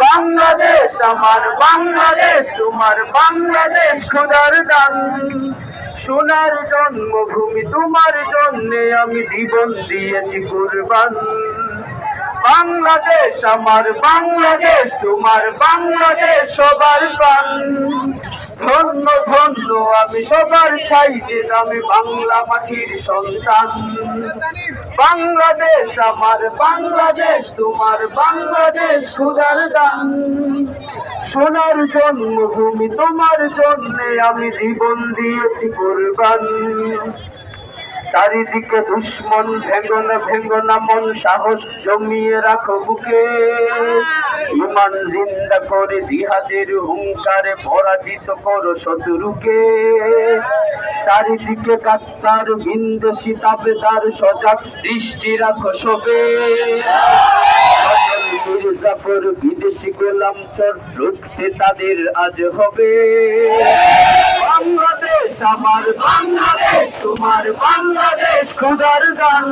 বাংলাদেশ, আমার বাংলাদেশ, তোমার বাংলাদেশ খোদার দান। সোনার জন্মভূমি তোমার জন্যে আমি জীবন দিয়েছি কুরবান। বাংলাদেশ, আমার বাংলাদেশ, তোমার বাংলাদেশ সবার প্রাণ। ধন্য ধন্য, আমি সবার চাইতে আমি বাংলা মাটির সন্তান। বাংলাদেশ আমার, বাংলাদেশ তোমার, বাংলাদেশ সুদার দান। সোনার জন্মভূমি তোমার জন্যে আমি জীবন দিয়েছি কোরবান। চারিদিকে দুশ্মন, ভেঙ্গন ভেঙ্গন মন সাহস জমিয়ে রাখো বুকে। ইমান জিন্দা করে জিহাদের হুঙ্কারে পরাজিত করো শত্রুকে। চারিদিকে কাত্তার বিন্দেশি তাবেদার সজাগ দৃষ্টি রাখো সবে। সজল মির্জাফর বিদেশি গোলাম চর রুখতে তাদের আজ হবে। আমার বাংলাদেশ, তোমার বাংলাদেশ খুদার গান।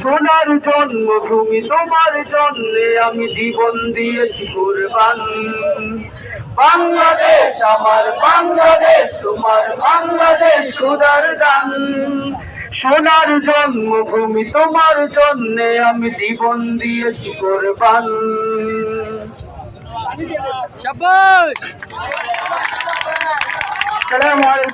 সোনার জন্মভূমি, তোমার জন্যে আমি জীবন দিয়েছি কুরবান। বাংলাদেশ, আমার বাংলাদেশ, তোমার বাংলাদেশ খুদার গান। সোনার জন্মভূমি, তোমার জন্যে আমি জীবন দিয়েছি কোরবান। শাবাশ সালাম আলাইকুম।